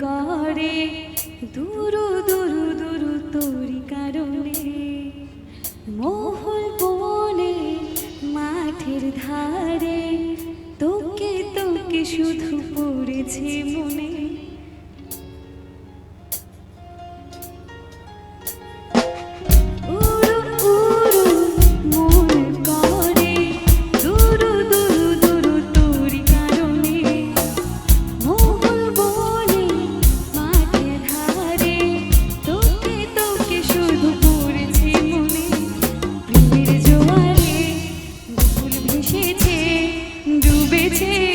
করে। দুরু দুরু দুরু তোরি কারণে। মোহল বনে মাঠের ধারে, তোকে তোকে শুধু পড়েছে মনে। বেঁচে